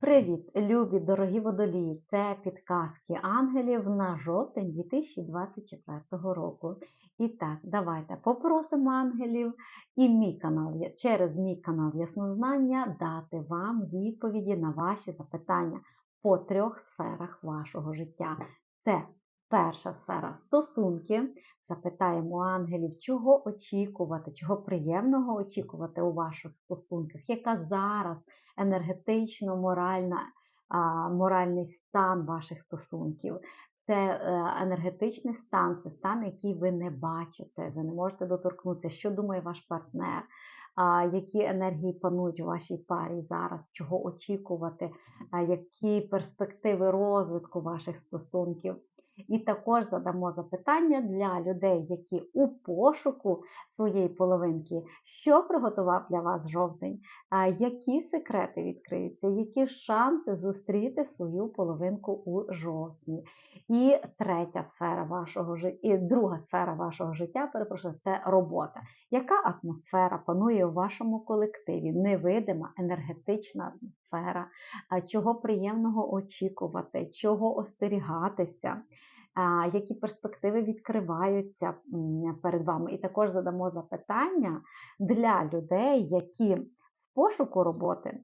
Привіт, любі, дорогі водолії! Це підказки ангелів на жовтень 2024 року. І так, давайте попросимо ангелів і мій канал через мій канал Яснознання дати вам відповіді на ваші запитання по трьох сферах вашого життя. Це перша сфера стосунки. Запитаємо ангелів, чого очікувати, чого приємного очікувати у ваших стосунках, яка зараз енергетично моральний стан ваших стосунків. Це е, енергетичний стан, це стан, який ви не бачите, ви не можете доторкнутися, що думає ваш партнер, які енергії панують у вашій парі зараз, чого очікувати, які перспективи розвитку ваших стосунків. І також задамо запитання для людей, які у пошуку своєї половинки, що приготував для вас жовтень, які секрети відкриються, які шанси зустріти свою половинку у жовтні. І третя сфера вашого життя, і друга сфера вашого життя, перепрошую, це робота. Яка атмосфера панує у вашому колективі? Невидима, енергетична атмосфера, чого приємного очікувати, чого остерігатися? Які перспективи відкриваються перед вами. І також задамо запитання для людей, які в пошуку роботи,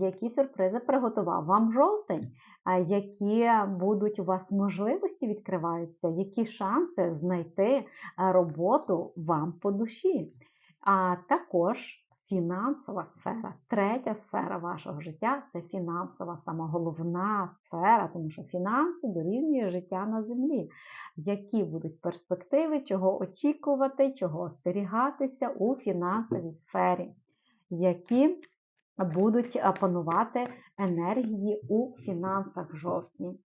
які сюрпризи приготував вам жовтень, які будуть у вас можливості відкриваються, які шанси знайти роботу вам по душі. А також фінансова сфера. Третя сфера вашого життя це фінансова, сама головна сфера, тому що фінанси дорівнює життя на землі. Які будуть перспективи, чого очікувати, чого остерігатися у фінансовій сфері, які будуть панувати енергії у фінансах жовтні.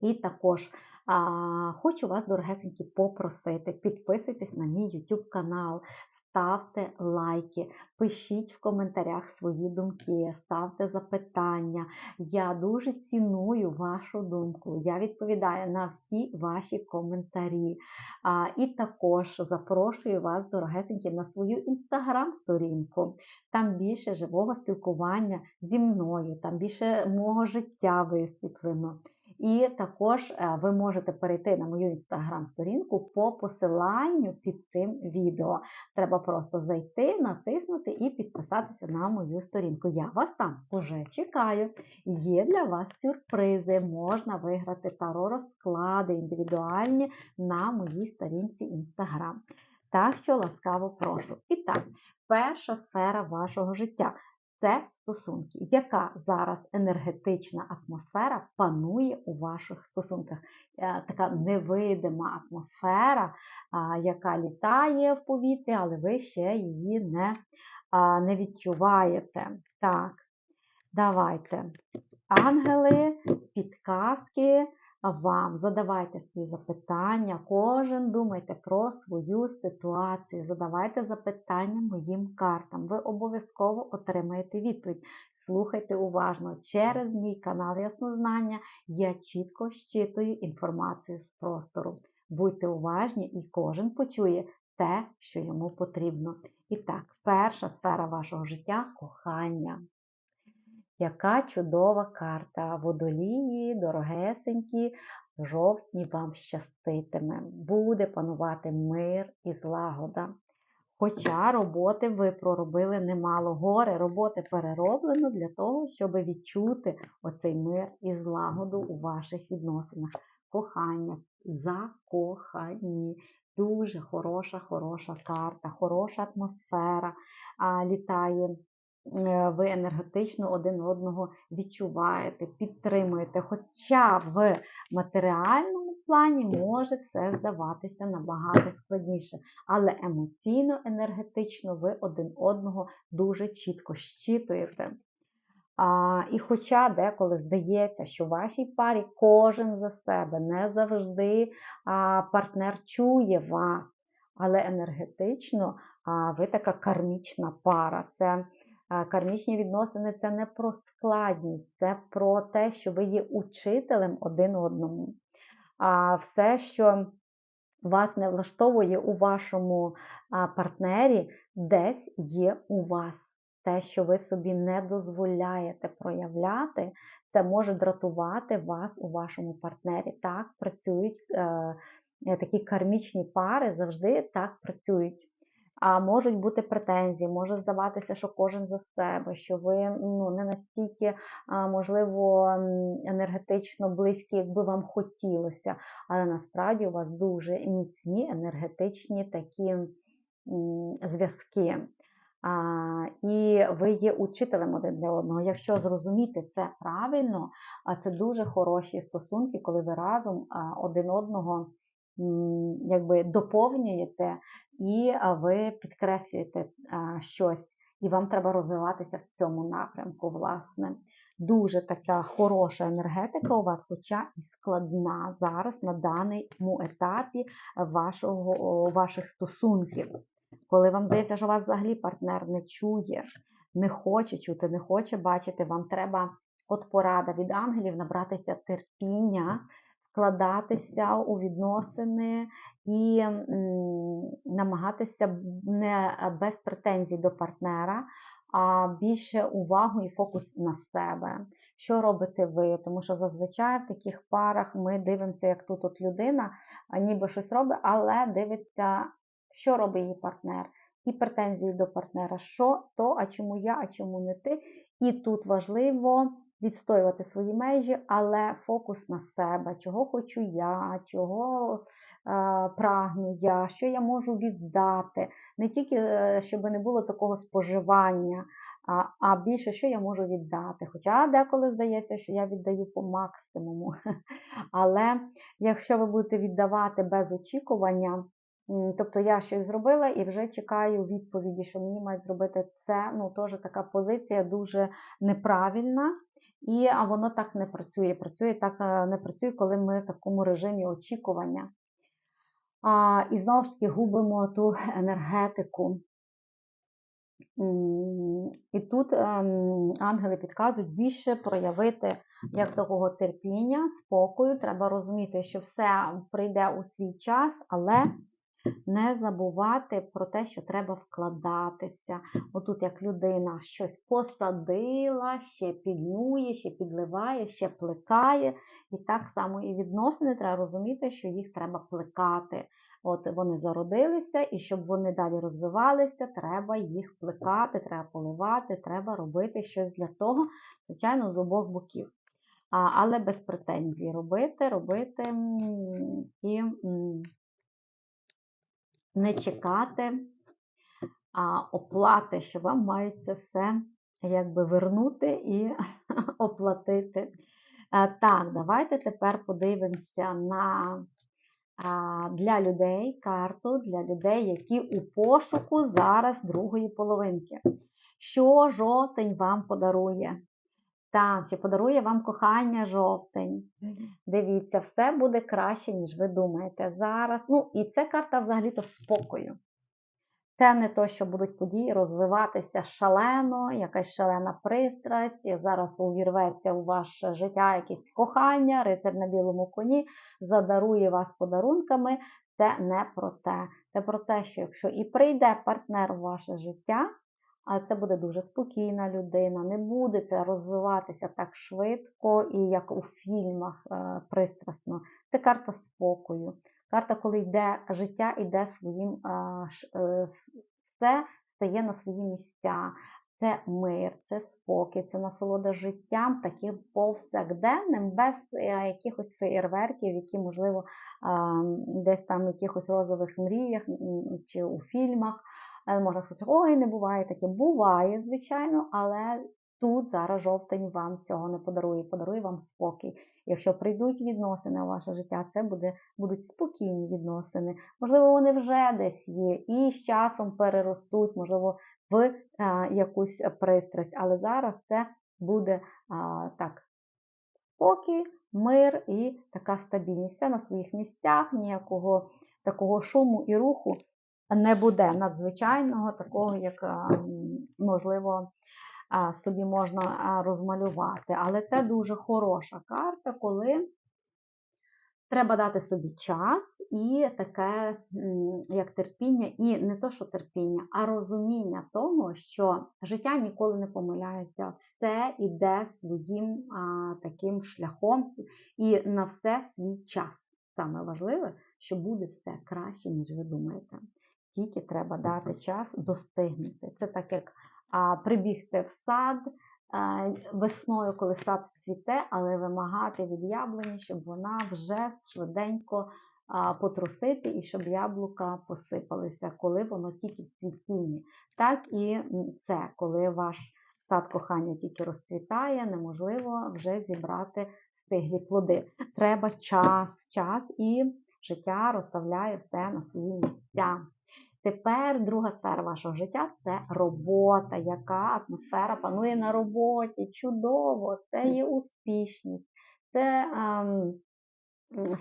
І також а, хочу вас, дорогесенькі, попросити, підписуйтесь на мій YouTube канал, ставте лайки, пишіть в коментарях свої думки, ставте запитання. Я дуже ціную вашу думку. Я відповідаю на всі ваші коментарі. А, І також запрошую вас, дорогесенькі, на свою інстаграм-сторінку. Там більше живого спілкування зі мною, там більше мого життя висвітлено. І також е, ви можете перейти на мою інстаграм-сторінку по посиланню під цим відео. Треба просто зайти, натиснути і підписатися на мою сторінку. Я вас там уже чекаю. Є для вас сюрпризи, можна виграти таро розклади індивідуальні на моїй сторінці Інстаграм. Так що ласкаво прошу. І так, перша сфера вашого життя це стосунки. Яка зараз енергетична атмосфера панує у ваших стосунках? Е, така невидима атмосфера, яка літає в повітрі, але ви ще її не, не відчуваєте. Так, давайте. Ангели, підказки вам. Задавайте свої запитання, кожен думайте про свою ситуацію. Задавайте запитання моїм картам. Ви обов'язково отримаєте відповідь. Слухайте уважно, через мій канал Яснознання я чітко щитую інформацію з простору. Будьте уважні і кожен почує те, що йому потрібно. І так, перша сфера вашого життя кохання. Яка чудова карта водолії, дорогесенькі, жовтні вам щаститиме, буде панувати мир і злагода. Хоча роботи ви проробили немало горе, роботи перероблено для того, щоб відчути оцей мир і злагоду у ваших відносинах. Кохання, закохані. Дуже хороша, хороша карта, хороша атмосфера а, літає ви енергетично один одного відчуваєте, підтримуєте. Хоча в матеріальному плані може все здаватися набагато складніше, але емоційно, енергетично ви один одного дуже чітко щитуєте. А, І хоча деколи здається, що в вашій парі кожен за себе не завжди а, партнер чує вас, але енергетично а, ви така кармічна пара. Це Кармічні відносини це не про складність, це про те, що ви є учителем один одному. А все, що вас не влаштовує у вашому партнері, десь є у вас. те, що ви собі не дозволяєте проявляти, це може дратувати вас у вашому партнері. Так працюють е, такі кармічні пари, завжди так працюють. А можуть бути претензії, може здаватися, що кожен за себе, що ви ну, не настільки, можливо, енергетично близькі, як би вам хотілося, але насправді у вас дуже міцні енергетичні такі зв'язки. А, і ви є учителем один для одного. Якщо зрозуміти це правильно, це дуже хороші стосунки, коли ви разом один одного якби доповнюєте і ви підкреслюєте щось, і вам треба розвиватися в цьому напрямку, власне. Дуже така хороша енергетика у вас, хоча і складна зараз на даному етапі вашого, ваших стосунків. Коли вам здається, що вас взагалі партнер не чує, не хоче чути, не хоче бачити, вам треба от порада від ангелів набратися терпіння, вкладатися у відносини і намагатися не без претензій до партнера, а більше увагу і фокус на себе. Що робите ви? Тому що зазвичай в таких парах ми дивимося, як тут от людина, ніби щось робить, але дивиться, що робить її партнер, і претензії до партнера, що то, а чому я, а чому не ти. І тут важливо відстоювати свої межі, але фокус на себе, чого хочу я, чого е, прагну я, що я можу віддати. Не тільки е, щоб не було такого споживання, а, а більше, що я можу віддати. Хоча деколи здається, що я віддаю по максимуму. Але якщо ви будете віддавати без очікування, тобто я щось зробила і вже чекаю відповіді, що мені мають зробити це, ну теж така позиція дуже неправильна. І а воно так не працює. Працює так е, не працює, коли ми в такому режимі очікування. А, і знову ж таки губимо ту енергетику. І тут ем, ангели підказують більше проявити як такого терпіння, спокою. Треба розуміти, що все прийде у свій час, але не забувати про те, що треба вкладатися. Отут, як людина щось посадила, ще піднює, ще підливає, ще плекає. І так само і відносини треба розуміти, що їх треба плекати. От вони зародилися, і щоб вони далі розвивалися, треба їх плекати, треба поливати, треба робити щось для того, звичайно, з обох боків. А, але без претензій робити, робити і не чекати а, оплати, що вам мають це все якби вернути і оплатити. А, так, давайте тепер подивимося на а, для людей карту, для людей, які у пошуку зараз другої половинки. Що жовтень вам подарує? Так, чи подарує вам кохання жовтень? Дивіться, все буде краще, ніж ви думаєте зараз. Ну, і це карта взагалі-то спокою. Це не то, що будуть події розвиватися шалено, якась шалена пристрасть, зараз увірветься у ваше життя якесь кохання, рицар на білому коні, задарує вас подарунками. Це не про те. Це про те, що якщо і прийде партнер у ваше життя, а це буде дуже спокійна людина, не буде це розвиватися так швидко і як у фільмах е, пристрасно. Це карта спокою. Карта, коли йде життя, йде своїм, е, е, все стає на свої місця. Це мир, це спокій, це насолода життям, таким повсякденним, без якихось феєрверків, які, можливо, десь там в якихось розових мріях чи у фільмах. Е, Можна сказати, ой, не буває таке. Буває, звичайно, але тут зараз жовтень вам цього не подарує, подарує вам спокій. Якщо прийдуть відносини у ваше життя, це буде, будуть спокійні відносини. Можливо, вони вже десь є і з часом переростуть, можливо, в е, якусь пристрасть. Але зараз це буде а, так спокій, мир і така стабільність. Все на своїх місцях, ніякого такого шуму і руху не буде надзвичайного, такого, як можливо. Собі можна розмалювати. Але це дуже хороша карта, коли Треба дати собі час і таке, як терпіння, і не то, що терпіння, а розуміння того, що життя ніколи не помиляється, все іде своїм таким шляхом і на все свій час. Саме важливе, що буде все краще, ніж ви думаєте. Тільки треба дати час достигнути. Це так, як а, прибігти в сад а, весною, коли сад цвіте, але вимагати від яблуні, щоб вона вже швиденько а, потрусити і щоб яблука посипалися, коли воно тільки в цвітінні. Так і це, коли ваш сад кохання тільки розцвітає, неможливо вже зібрати стиглі плоди. Треба час, час і життя розставляє все на свої місця. Тепер друга сфера вашого життя це робота. Яка атмосфера панує на роботі? Чудово, це є успішність, це ем,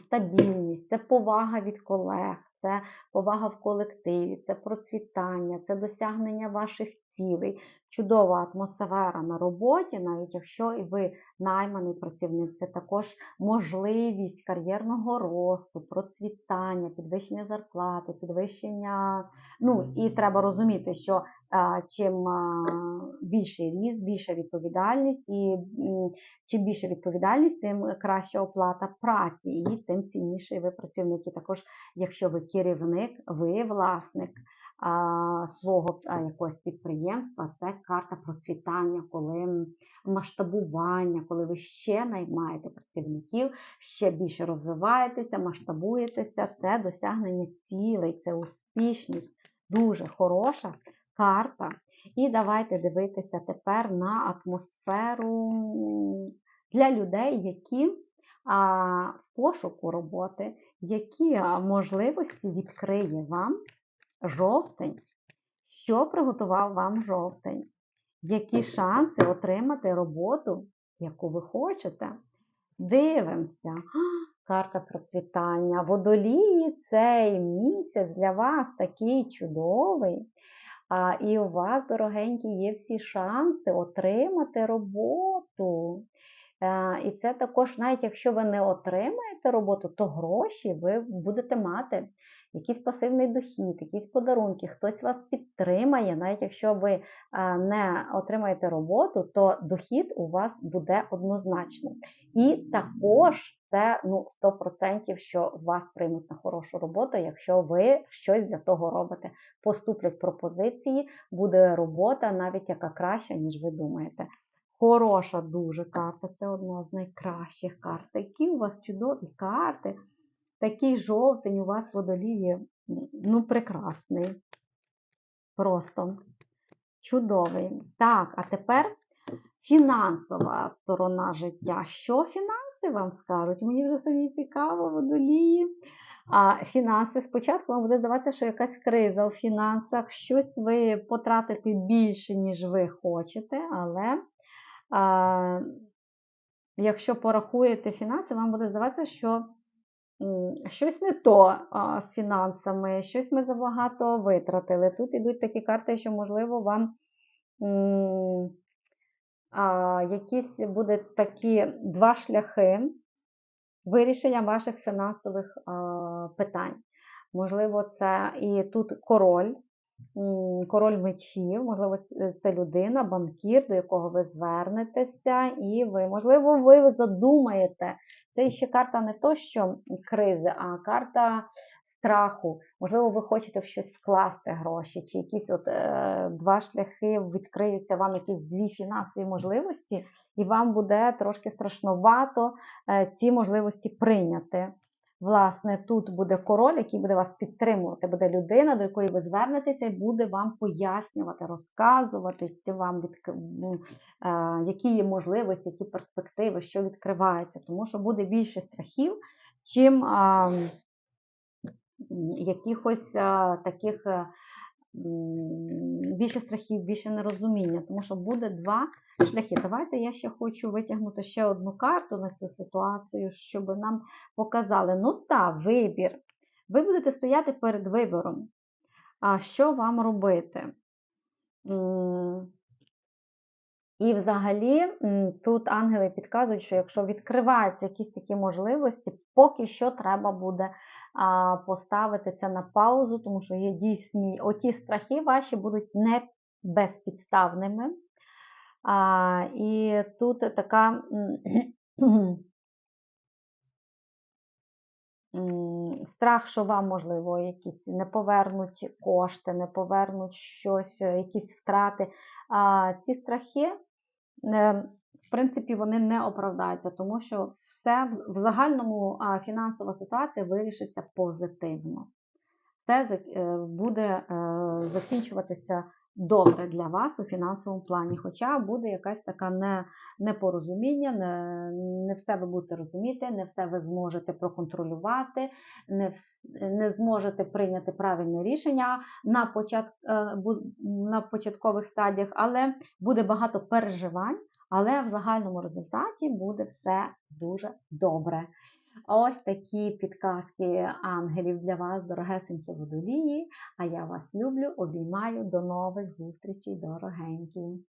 стабільність, це повага від колег, це повага в колективі, це процвітання, це досягнення ваших цілей. Чудова атмосфера на роботі, навіть якщо і ви найманий працівник, це також можливість кар'єрного росту, процвітання, підвищення зарплати, підвищення. Ну і треба розуміти, що а, чим а, більший ріст, більша відповідальність, і м, чим більше відповідальність, тим краща оплата праці, і тим цінніший ви працівник. І також, якщо ви керівник, ви власник свого якогось підприємства, це карта процвітання, коли масштабування, коли ви ще наймаєте працівників, ще більше розвиваєтеся, масштабуєтеся, це досягнення цілей, це успішність. Дуже хороша карта. І давайте дивитися тепер на атмосферу для людей, які в пошуку роботи, які можливості відкриє вам жовтень. Що приготував вам жовтень? Які шанси отримати роботу, яку ви хочете? Дивимося. Карта процвітання. Водолії цей місяць для вас такий чудовий. А, і у вас, дорогенькі, є всі шанси отримати роботу. Е, І це також, навіть якщо ви не отримаєте роботу, то гроші ви будете мати. Якийсь пасивний дохід, якісь подарунки, хтось вас підтримає, навіть якщо ви не отримаєте роботу, то дохід у вас буде однозначно. І також це ну, 100%, що вас приймуть на хорошу роботу, якщо ви щось для того робите. Поступлять пропозиції, буде робота, навіть яка краща, ніж ви думаєте. Хороша дуже карта, це одна з найкращих карт. Які у вас чудові карти. Такий жовтень у вас водоліє, ну, прекрасний. Просто чудовий. Так, а тепер фінансова сторона життя. Що фінанси вам скажуть? Мені вже собі цікаво, водолії. А фінанси спочатку вам буде здаватися, що якась криза у фінансах, щось ви потратите більше, ніж ви хочете, але а, якщо порахуєте фінанси, вам буде здаватися, що щось не то з фінансами, щось ми забагато витратили. Тут ідуть такі карти, що, можливо, вам якісь будуть такі два шляхи вирішення ваших фінансових питань. Можливо, це і тут король, король мечів, можливо, це людина, банкір, до якого ви звернетеся, і ви, можливо, ви задумаєте. Це ще карта не то, що кризи, а карта страху. Можливо, ви хочете в щось вкласти гроші, чи якісь от е, два шляхи відкриються вам якісь дві фінансові можливості, і вам буде трошки страшновато е, ці можливості прийняти. Власне, тут буде король, який буде вас підтримувати, буде людина, до якої ви звернетеся, і буде вам пояснювати, розказувати вам відк... е, які є можливості, які перспективи, що відкривається. Тому що буде більше страхів, чим якихось а, таких е, більше страхів, більше нерозуміння, тому що буде два шляхи. Давайте я ще хочу витягнути ще одну карту на цю ситуацію, щоб нам показали. Ну так, вибір. Ви будете стояти перед вибором. А що вам робити? І взагалі тут ангели підказують, що якщо відкриваються якісь такі можливості, поки що треба буде поставити це на паузу, тому що є дійсні оті страхи ваші будуть не безпідставними. А, і тут така страх, що вам, можливо, якісь не повернуть кошти, не повернуть щось, якісь втрати. А ці страхи, е, в принципі, вони не оправдаються, тому що все в- загальному фінансова ситуація вирішиться позитивно. Зак- е, буде е, закінчуватися добре для вас у фінансовому плані. Хоча буде якась така не, непорозуміння, не, не все ви будете розуміти, не все ви зможете проконтролювати, не, не зможете прийняти правильне рішення на, почат, е, на початкових стадіях, але буде багато переживань. Але в загальному результаті буде все дуже добре. Ось такі підказки ангелів для вас, дорогесенькі водолії. А я вас люблю, обіймаю. До нових зустрічей, дорогенькі.